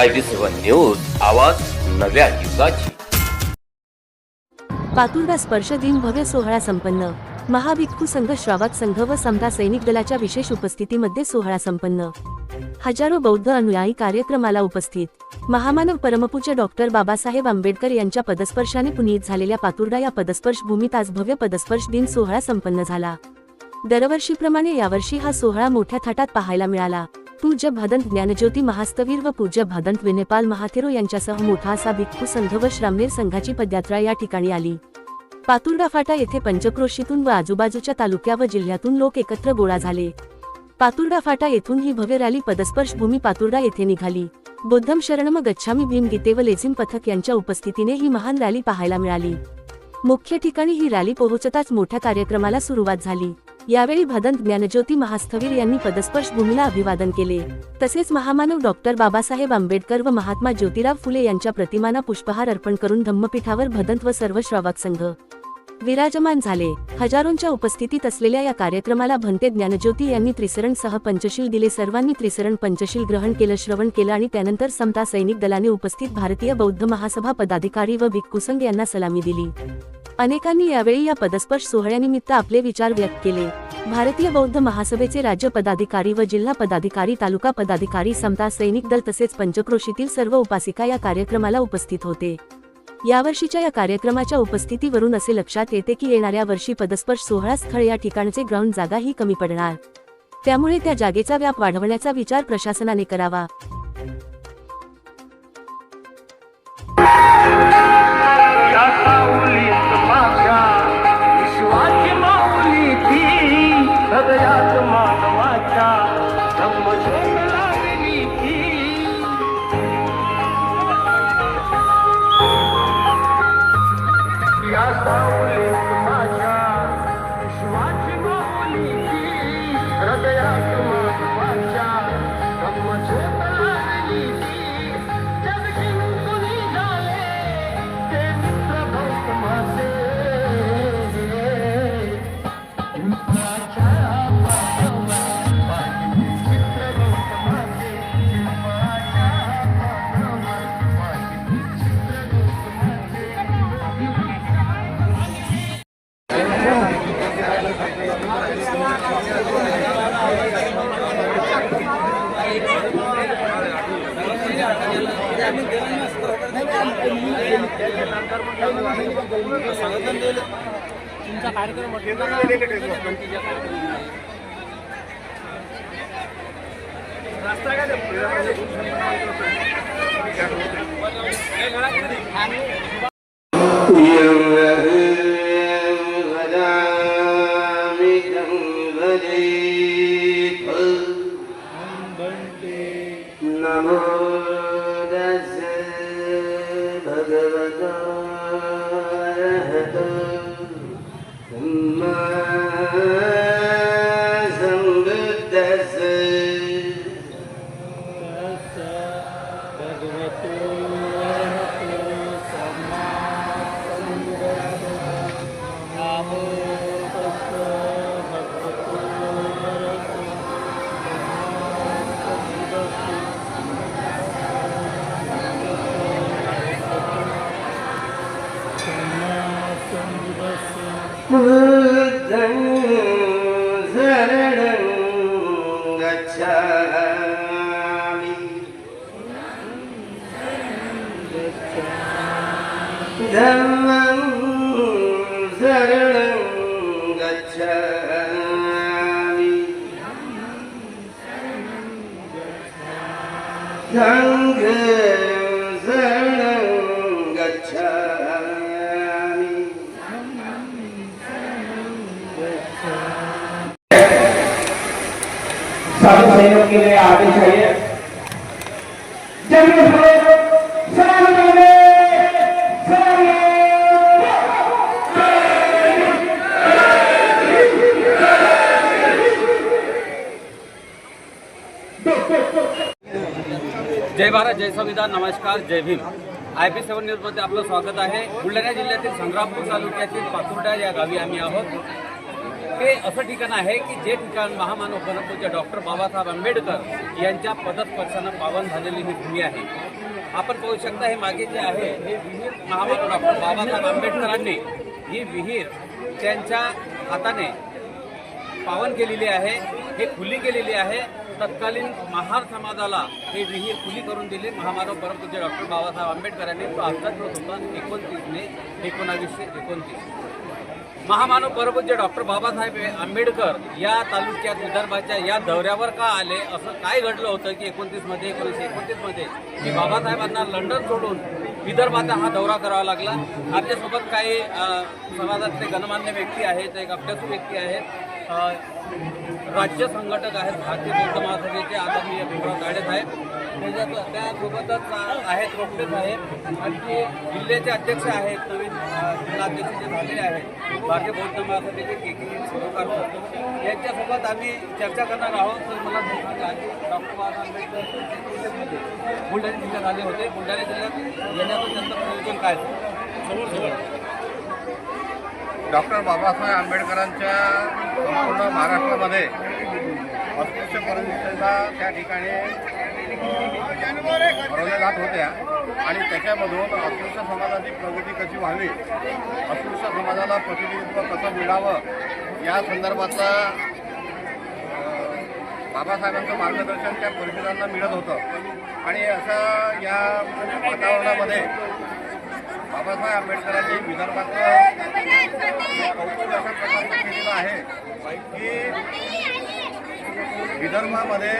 I B seven news आवाज नव्या युगाची. पातुर्डा स्पर्श दिन भव्य सोहळा संपन्न. महाभिक्खू संघ श्रावक संघ व समता सैनिक दलाच्या विशेष उपस्थितीमध्ये सोहळा संपन्न. हजारो बौद्ध अनुयायी कार्यक्रमाला उपस्थित. महामानव परमपूज्य डॉक्टर बाबासाहेब आंबेडकर यांच्या पदस्पर्शाने पुनीत झालेल्या पातुर्डा या पदस्पर्श भूमीत आज भव्य पदस्पर्श दिन सोहळा संपन्न झाला. दरवर्षीप्रमाणे यावर्षी हा सोहळा मोठ्या थाटात पाहायला मिळाला. पूज्य भदंत ज्ञानज्योती महास्तवीर व पूज्य भदंत विनेपाल महाथेरो यांच्यासह मोठा असा भिक्खू संघ व श्रामनेर संघाची पदयात्रा या ठिकाणी आली. पातुर्डा फाटा येथे पंचक्रोशीतून व आजूबाजूच्या तालुक्या व जिल्ह्यातून लोक एकत्र गोळा झाले. पातुर्डा फाटा येथून ही भव्य रॅली पदस्पर्श भूमी पातुर्डा येथे निघाली. बुद्धम शरणम गच्छामी भीम गीते व लेझिम पथक यांच्या उपस्थितीने ही महान रॅली पाहायला मिळाली. मुख्य ठिकाणी ही रॅली पोहोचताच मोठ्या कार्यक्रमाला सुरुवात झाली. यावेळी भदंत ज्ञानज्योती महास्थवीर यांनी पदस्पर्श भूमीला अभिवादन केले. तसेच महामानव डॉक्टर बाबासाहेब आंबेडकर व महात्मा ज्योतिराव फुले यांच्या प्रतिमांना पुष्पहार अर्पण करून धम्मपीठावर भदंत व सर्व श्रावक संघ विराजमान झाले. हजारोंच्या उपस्थितीत असलेल्या या कार्यक्रमाला भंते ज्ञानज्योती यांनी त्रिसरण सह पंचशील दिले. सर्वांनी त्रिसरण पंचशील ग्रहण केलं श्रवण केलं आणि त्यानंतर समता सैनिक दलाने उपस्थित भारतीय बौद्ध महासभा पदाधिकारी व भिक्कुसंग यांना सलामी दिली. अनेकांनी यावेळी या पदस्पर्श सोहळ्यानिमित्त आपले विचार व्यक्त केले. भारतीय बौद्ध महासभेचे राज्य पदाधिकारी व जिल्हा पदाधिकारी तालुका पदाधिकारी समता सैनिक दल तसेच पंचक्रोशीतील सर्व उपासिका या कार्यक्रमाला उपस्थित होते. यावर्षीच्या या कार्यक्रमाच्या उपस्थितीवरून असे लक्षात येते की येणाऱ्या वर्षी पदस्पर्श सोहळा स्थळ या ठिकाणचे ग्राउंड जागा ही कमी पडणार. त्यामुळे त्या जागेचा व्याप वाढवण्याचा विचार प्रशासनाने करावा. तुमचा कार्यक्रम रास्ता काय बुद्धं शरणं गच्छामि धम्मं शरणं गच्छामि सङ्घं साधु सैनिकों के लिए आगे चाहिए सलाम जय भारत, जय संविधान, नमस्कार, जय भीम। आय पी सेवन न्यूजमध्ये आपलं स्वागत आहे. बुलढाणा जिल्ह्यातील संग्रामपूर तालुक्यातील पातुर्डा या गावी आम्ही आहोत. ते असं ठिकाण आहे की जे ठिकाण महामानव परमपूज्य डॉक्टर बाबासाहेब आंबेडकर यांच्या पदस्पर्शानं पावन झालेली ही भूमी आहे. आपण पाहू शकता हे मागे जे आहे हे विहीर महामानव डॉक्टर बाबासाहेब आंबेडकरांनी ही विहीर त्यांच्या हाताने पावन केलेली आहे हे खुली केलेली आहे. तत्कालीन महार समाजाला हे विहीर खुली करून दिली. महामानव परमपूज्य डॉक्टर बाबासाहेब आंबेडकरांनी तो हस्तांतरित होता एकोणतीस मे एकोणावीसशे एकोणतीस. महामानव परमपूज्य डॉक्टर बाबासाहेब आंबेडकर या तालुक्यात विदर्भाच्या या दौऱ्यावर का आले? असं काय घडलं होतं की एकोणतीसमध्ये एकोणीसशे एकोणतीसमध्ये की बाबासाहेबांना लंडन सोडून विदर्भाचा हा दौरा करावा लागला? आपल्यासोबत काही समाजातले गणमान्य व्यक्ती आहेत एक अभ्यासू व्यक्ती आहेत. राज्य संघटक आहेत भारतीय बौद्ध महासभेचे आदरणीय भीमराव साहेब. त्याच्यात त्यासोबतच आहेत रोपटे साहेब आणखी जिल्ह्याचे अध्यक्ष आहेत नवीन जिल्हाध्यक्ष जे झालेले आहेत भारतीय बौद्ध महासभेचे के के सरोकार यांच्यासोबत आम्ही चर्चा करणार आहोत. तर मला डॉक्टर बाबासाहेब आंबेडकर बुलढाणा जिल्ह्यात आले होते. बुलढाणा जिल्ह्यात येण्याचं त्यांचं प्रयोजन काय डॉक्टर बाबासाहेब आंबेडकरांच्या संपूर्ण महाराष्ट्रामध्ये अस्पृश्य परिषदेला त्या ठिकाणी भरवल्या जात होत्या. आणि त्याच्यामधून अस्पृश्य समाजाची प्रगती कशी व्हावी? अस्पृश्य समाजाला प्रतिनिधित्व कसं मिळावं? या संदर्भातला बाबासाहेबांचं मार्गदर्शन त्या परिषदांना मिळत होतं. आणि असं या वातावरणामध्ये बाबासाहेब आंबेडकरांनी विदर्भातलं कौतुक अशा प्रकारचं केलेलं आहे. की विदर्भामध्ये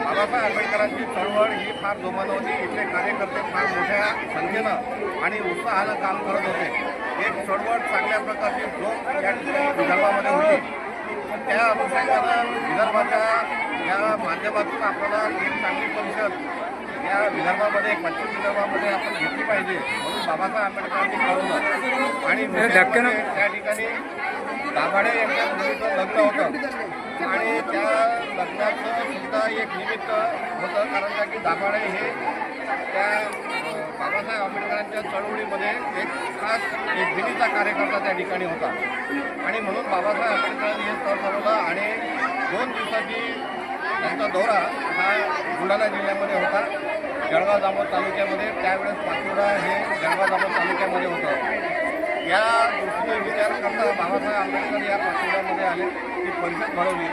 बाबासाहेब आंबेडकरांची चळवळ ही फार जोमानं होती. इथले कार्यकर्ते फार मोठ्या संख्येनं आणि उत्साहानं काम करत होते. एक चळवळ चांगल्या प्रकारची जोम या विदर्भामध्ये होती. त्या अनुषंगानं विदर्भाच्या या माध्यमातून आपल्याला एक चांगली परिषद या विदर्भामध्ये पश्चिम विदर्भामध्ये आपण घेतली पाहिजे. म्हणून बाबासाहेब आंबेडकरांनी ठरवलं आणि त्या ठिकाणी दाभाडे यांच्या मुलीचं लग्न होतं. आणि त्या लग्नाचं सुद्धा एक निमित्त होतं कारण का की दाभाडे हे त्या बाबासाहेब आंबेडकरांच्या चळवळीमध्ये एक खास एक दिनीचा कार्यकर्ता त्या ठिकाणी होता. आणि म्हणून बाबासाहेब आंबेडकरांनी हे स्थळ ठरवलं आणि दोन दिवसाची त्यांचा दौरा हा बुलढाणा जिल्ह्यामध्ये होता. जळगाव जामोद तालुक्यामध्ये त्यावेळेस पाचोरा हे जळगाव जामोद तालुक्यामध्ये होतं. या दृष्टीने विचार करता बाबासाहेब आंबेडकर या पाचोऱ्यामध्ये आले ती परिषद भरवली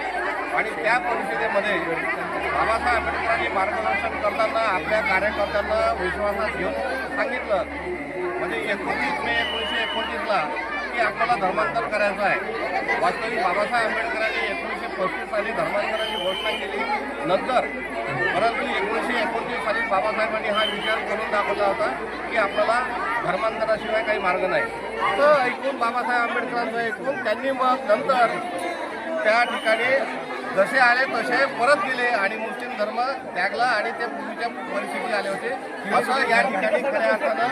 आणि त्या परिषदेमध्ये बाबासाहेब आंबेडकरांनी मार्गदर्शन करताना आपल्या कार्यकर्त्यांना विश्वासात घेऊन सांगितलं. म्हणजे एकोणतीस मे एकोणीसशे एकोणतीसला की आपल्याला धर्मांतर करायचं आहे. वास्तविक बाबासाहेब आंबेडकरांनी पस्तीस साली धर्मांतराची घोषणा केली. नंतर परंतु एकोणीसशे एकोणतीस साली बाबासाहेबांनी हा विचार करून दाखवला होता की आपल्याला धर्मांतराशिवाय काही मार्ग नाही. तर ऐकून बाबासाहेब आंबेडकरांचं ऐकून त्यांनी मग नंतर त्या ठिकाणी जसे आले तसे परत गेले आणि मुस्लिम धर्म त्यागला आणि ते पूर्वीच्या परिस्थितीत आले होते. असं या ठिकाणी खऱ्या अर्थानं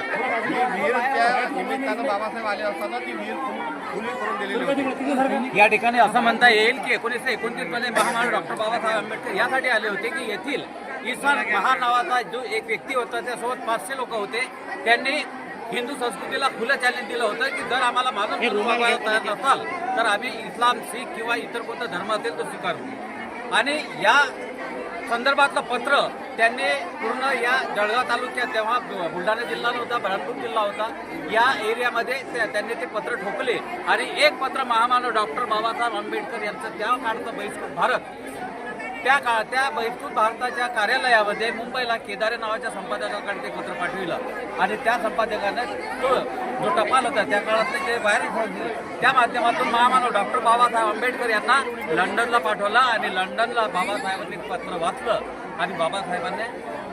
ही विहीरच्या निमित्तानं बाबासाहेब आले असताना ती विहीर खुली खुली करून दिलेली होती. या ठिकाणी असं म्हणता येईल की एकोणीसशे एकोणतीसमध्ये महामानव डॉक्टर बाबासाहेब आंबेडकर यासाठी आले होते की येथील इसान महान नावाचा जो एक व्यक्ती होता त्यासोबत पाचशे लोक होते. त्यांनी हिंदू संस्कृतीला खुलं चॅलेंज दिलं होतं की जर आम्हाला मानव धर्म तयार नसाल तर आम्ही इस्लाम शीख किंवा इतर कोणता धर्म असेल तो स्वीकारू. आणि या संदर्भातलं पत्र त्यांनी पूर्ण या जळगाव तालुक्यात तेव्हा बुलढाणा जिल्हा नव्हता बऱ्हाणपूर जिल्हा होता या एरियामध्ये त्या- त्यांनी ते पत्र ठोकले. आणि एक पत्र महामानव डॉक्टर बाबासाहेब आंबेडकर यांचं त्या काळचं बहिष्कृत भारत त्या काळ त्या बहिष्कृत भारताच्या कार्यालयामध्ये मुंबईला केदारे नावाच्या संपादकाकडे ते पत्र पाठविलं. आणि त्या संपादकाने तो जो टपाल होता त्या काळातले जे बाहेर पडले, त्या माध्यमातून महामानव डॉक्टर बाबासाहेब आंबेडकर यांना लंडनला पाठवला आणि लंडनला बाबासाहेबांनी पत्र वाचलं. आणि बाबासाहेबांनी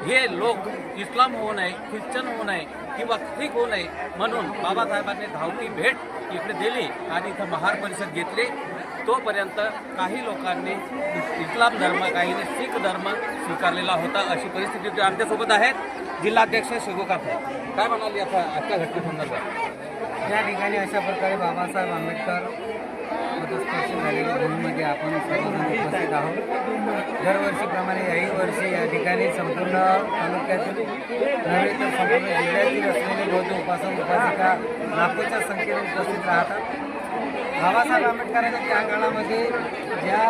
हे लोक इस्लाम होऊ नये ख्रिश्चन होऊ नये किंवा शीख होऊ नये म्हणून बाबासाहेबांनी धावती भेट इकडे दिली आणि इथं महार परिषद घेतली. तोपर्यंत काही लोकांनी इस्लाम धर्म काहीने शीख धर्म स्वीकारलेला होता अशी परिस्थिती आमच्यासोबत आहेत. जिल्हाध्यक्ष शिगोकार काय म्हणाल याचा आजच्या घटनेसंदर्भात? या ठिकाणी अशा प्रकारे बाबासाहेब आंबेडकर पदस्पर्शी झालेल्या भूमीमध्ये आपण सर्वजण उपस्थित आहोत. दरवर्षीप्रमाणे याही वर्षी या ठिकाणी संपूर्ण तालुक्यातील नव्हे तर संपूर्ण जिल्ह्यातील असलेले बौद्ध उपासक उपासिका लाखोच्या संख्येने उपस्थित राहतात. बाबासाहेब आंबेडकरांनी त्या काळामध्ये ज्या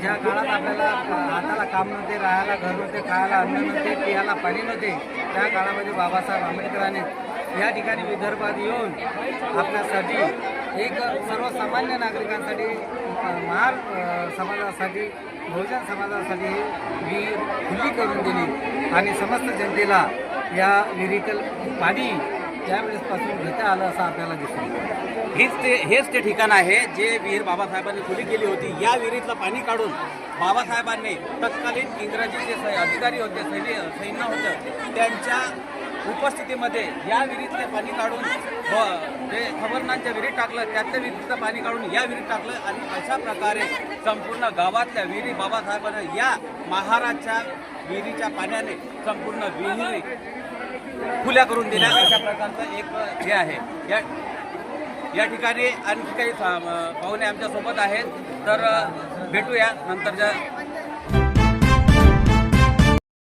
ज्या काळात आपल्याला हाताला काम नव्हते राहायला घर नव्हते खायला अन्न नव्हते पियाला पाणी नव्हते त्या काळामध्ये बाबासाहेब आंबेडकरांनी या ठिकाणी विदर्भात येऊन आपल्यासाठी एक सर्वसामान्य नागरिकांसाठी महार समाजासाठी बहुजन समाजासाठी ही विहीर खुली करून दिली. आणि समस्त जनतेला या विहिरीतील पाणी त्यावेळेसपासून घेता आलं असं आपल्याला दिसतं हेच ते हेच ते ठिकाण आहे जे विहीर बाबासाहेबांनी खुली केली होती. या विहिरीतलं पाणी काढून बाबासाहेबांनी तत्कालीन इंग्रजीचे सै- अधिकारी होते सैन्य सैन्य होतं त्यांच्या उपस्थितीमध्ये या विहिरीतले पाणी काढून व जे खबरनांच्या विहिरीत टाकलं त्यातल्या विहिरीतलं पाणी काढून या विहिरीत टाकलं आणि अशा प्रकारे संपूर्ण गावातल्या विहिरी बाबासाहेबांना या महाराजच्या विहिरीच्या पाण्याने संपूर्ण विहिरी खुल्या करून दिल्या अशा प्रकारचं एक हे आहे. या या ठिकाणी आणखी काही सा- पाहुणे आमच्यासोबत आहेत. तर भेटूया नंतरच्या